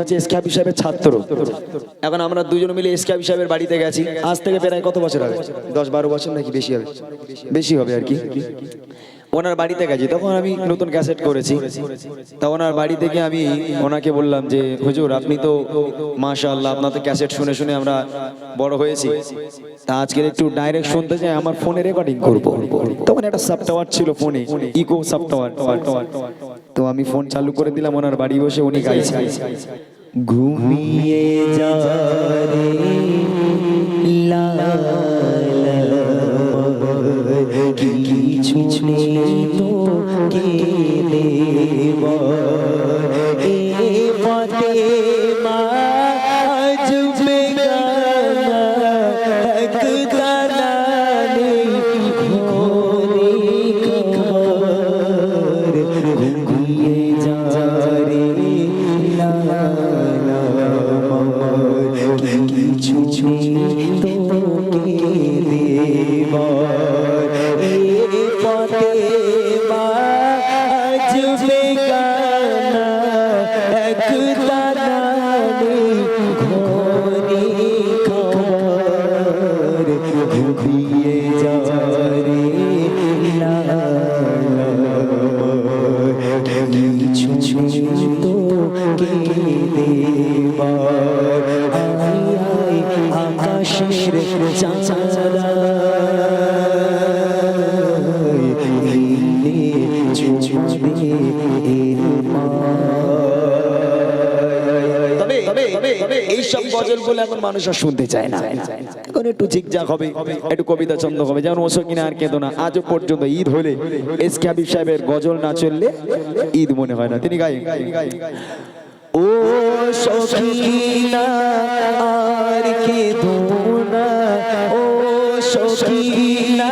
হচ্ছে ছাত্র। এখন আমরা মিলে সাহেবের বাড়িতে গেছি। আজ থেকে প্রায় কত বছর দশ বারো বছর নাকি বেশি হবে? বেশি হবে আর কি। ওনার বাড়িতে গেছি। তখন আমি নতুন ক্যাসেট করেছি। ওনার বাড়ি থেকে আমি ওনাকে বললাম যে, হুজুর, আপনি তো মাশাআল্লাহ, আপনার তো ক্যাসেট শুনে শুনে আমরা বড় হয়েছি। তা আজকে একটু ডাইরেক্ট শুনতে চাই, আমার ফোনে রেকর্ডিং করব। তখন একটা সাব টাওয়ার ছিল ফোনে, ইকো সাব টাওয়ার তো আমি ফোন চালু করে দিলাম, ওনার বাড়ি বসে উনি গাইছে। ঘুমিয়ে যা কিছু নেই তো কে কিছু নেই তবে তবে এইসব গজল বলে এখন মানুষ আর শুনতে চায় না। এখন একটু ঝিকঝাক হবে, একটু কবিতা ছন্দ হবে। যেমন ওসো কিনা আর কেঁদো না। আজও পর্যন্ত ঈদ হলে এস কে হাবিব সাহেবের গজল না চললে ঈদ মনে হয় না। তিনি গায়ে ও সখিনা, আর কে দোনা ও সখিনা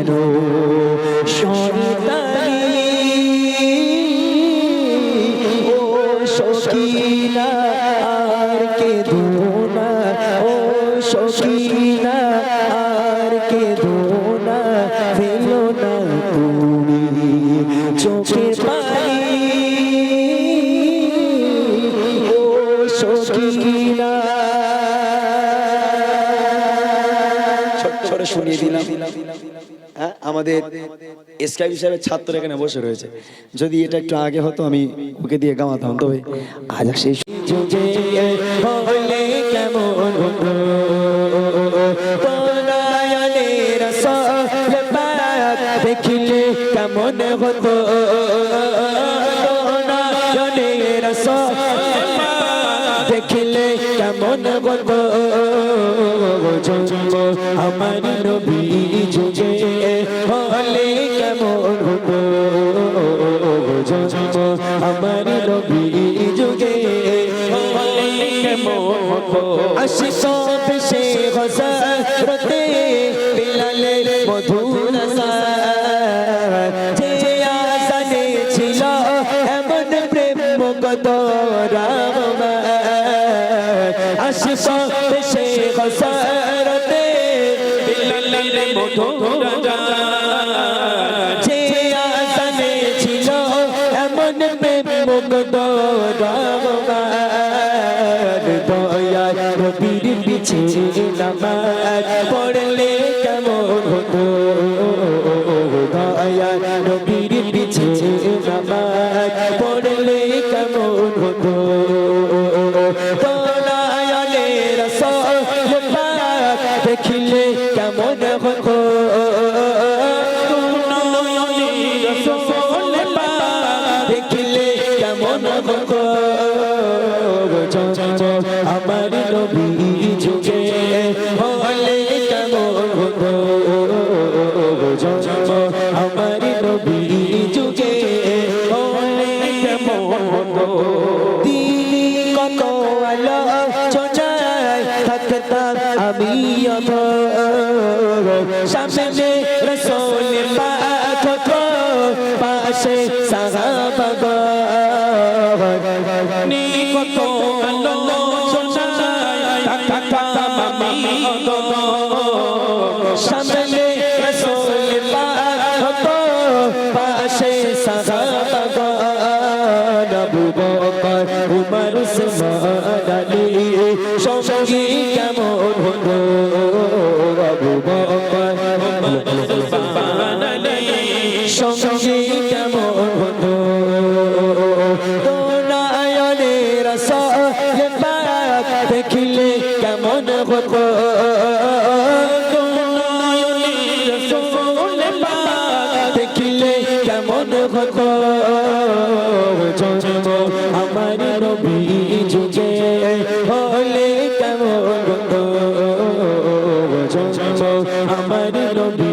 কেন শয়তানি ও সখিনা আর কে ধোনা ও সখিনা আর কে ধোনা ফেলো না তুমি চোখে পানি। ও সখিনা ছোট্ট করে শুনিয়ে দিলাম। আমাদের এসকাই হিসাবে ছাত্র এখানে বসে রয়েছে। যদি এটা একটু আগে হতো, আমি ওকে দিয়ে গামাতাম তবে আজ সেই আমার নবী যুগে আশিসত সে হসরতে বিলালের মধুর যে আসানে ছিল এমন প্রেম কত রাম আশিসত সে হসরতে বিলালের মধুর প্রেম কত রাম দয়া রবির পিছে নামাজ আমার নবী যুগে হলে কেমন হতো আমার নবী যুগে হলে কেমন হতো কত আলো আমি সামনে রসোল রসল পাক দেখিলে কেমন হতো রসল পাক দেখিলে কেমন হতো আমার নবী যুগে হলে? কেমন হতো আমার নবী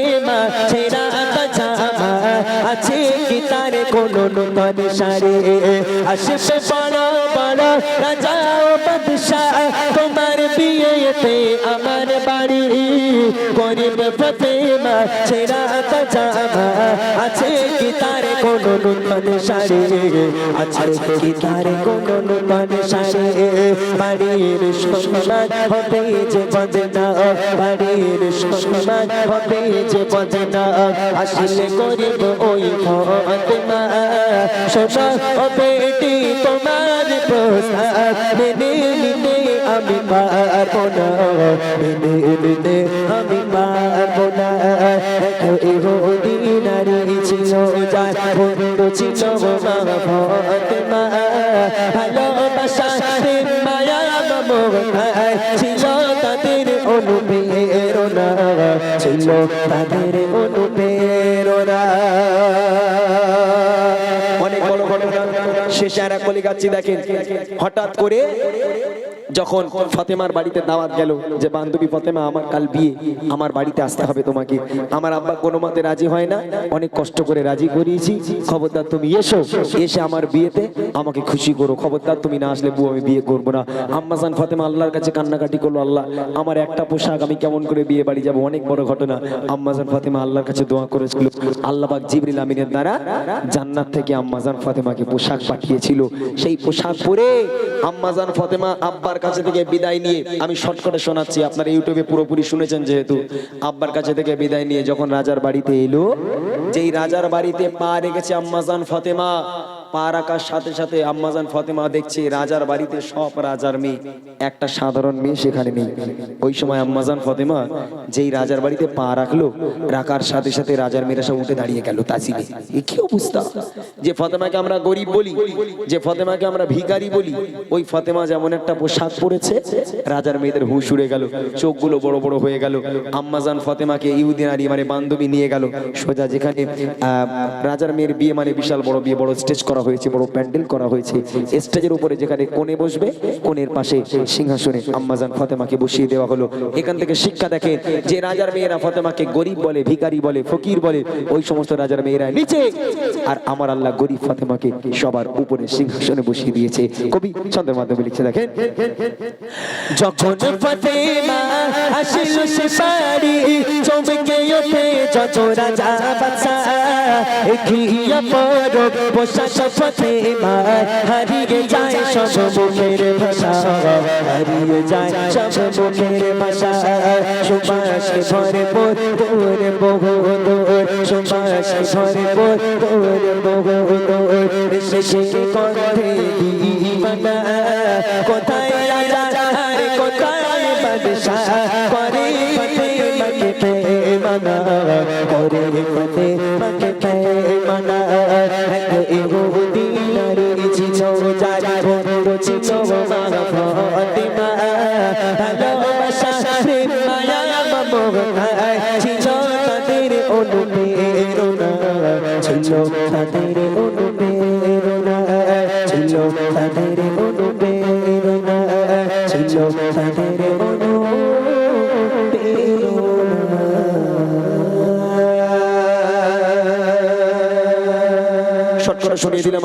ফতেমা ছেড়া জামা আছে কি তার কোন নূতন শাড়ি আসবে বড় বড় রাজাও বাদশাহ তোমার বিয়েতে আমার বাড়ি। গরিব ফতেমা ছেড়া জামা আছে কি তার কোন নূতন শাড়ি আছে কি তার কোন নূতন শাড়ি বাড়ির সম্মান হবে যে বজে না বাড়ির সম্মান হবে যে বজে না আসলে গরিব ওই ফতেমা সোনা বেটি, তোমার প্রস্তাব মেনে নিতে আমি পারব না। মেনে আমি পারব না। দিনারি ছিল, যার বন্ধু ছিল মা ফতেমা ভালোবাসা মায়া, মমতায় ছিল তাদের অনুপ্রেরণা। ছিল তাদের অনুপ্রেরণা শেষে আর এক কলি গাচ্ছি দেখেন। হঠাৎ করে যখন ফতেমার বাড়িতে দাওয়াত গেল যে, বান্ধবী ফতেমা, আমার কাল বিয়ে, আমার বাড়িতে আসতে হবে তোমাকে। আমার আব্বা কোনো মতে রাজি হয় না। অনেক কষ্ট করে রাজি করিয়েছি। খবরদার, তুমি এসো, এসে আমার বিয়েতে আমাকে খুশি করো। খবরদার, তুমি না আসলে বউ, আমি বিয়ে করব না। আম্মাজান ফতেমা আল্লাহর কাছে কান্নাকাটি করল, আল্লাহ, আমার একটা পোশাক, আমি কেমন করে বিয়ে বাড়ি যাব? অনেক বড় ঘটনা। আম্মাজান ফাতেমা আল্লাহর কাছে দোয়া করেছিল। আল্লাহ পাক জিবরিল আমিনের দ্বারা জান্নাত থেকে আম্মাজান ফাতেমাকে পোশাক পাঠিয়েছিল। সেই পোশাক পরে আম্মাজান ফাতেমা আব্বার কাছে থেকে বিদায় নিয়ে আমি শর্টকাটে শোনাচ্ছি। আপনারা ইউটিউবে পুরোপুরি শুনেছেন যেহেতু। আব্বার কাছে থেকে বিদায় নিয়ে যখন রাজার বাড়িতে এলো, যেই রাজার বাড়িতে পা রেখেছে আম্মাজান ফাতেমা পা রাখার সাথে সাথে আম্মাজান ফতেমা দেখছে, রাজার বাড়িতে সব রাজার মেয়ে, একটা সাধারণ মেয়ে সেখানে নেই। ওই সময় আম্মাজান ফতেমা যেই রাজার বাড়িতে পা রাখল, রাখার সাথে সাথে রাজার মেয়েরা সব উঠে দাঁড়িয়ে গেল তাজিবে এ যে ফতেমাকে আমরা গরিব বলি, যে ফতেমাকে আমরা ভিখারি বলি, ওই ফতেমা যেমন একটা পোশাক পরেছে, রাজার মেয়েদের হুশ উড়ে গেল, চোখগুলো বড় বড় হয়ে গেল। আম্মাজান ফতেমাকে ইহুদি নারী মানে বান্ধবী নিয়ে গেল, সোজা যেখানে রাজার মেয়ের বিয়ে মানে বিশাল বড় বিয়ে, বড় স্টেজ করা হয়েছে, বড় প্যান্ডেল করা হয়েছে। স্টেজের উপরে যেখানে কোণে বসবে, কোণের পাশে সিংহাসনে আম্মাজান ফতেমাকে বসিয়ে দেওয়া হলো। এখান থেকে শিক্ষা দেখে যে রাজার মেয়েরা ফতেমাকে গরিব বলে, ভিখারি বলে, ফকির বলে, ওই সমস্ত রাজার মেয়েরা নিচে। আর আমার আল্লাহ গরিব ফতেমাকে সবার উপরে সিংহাসনে বসিয়ে দিয়েছে। কবি ছন্দের মাধ্যমে লিখছে, দেখেন। যখন ফতেমা আসিল পথে মা হারিয়ে যায় সব মুখের ভাষা। হারিয়ে যায় সব মুখের ভাষা। সুবাস ভরে পোর বহু দূর। সুবাস ভরে পোর বহু দূর। শেষে কণ্ঠে কোথায় কোথায় করে অনুপ্রেরণা ছিল তাদের অনুপ্রেরণা ছিল তাদের অনুপ্রেরণা ছিল তাদের অনুপ্রেরণা শর্ট করে শুনিয়ে দিলাম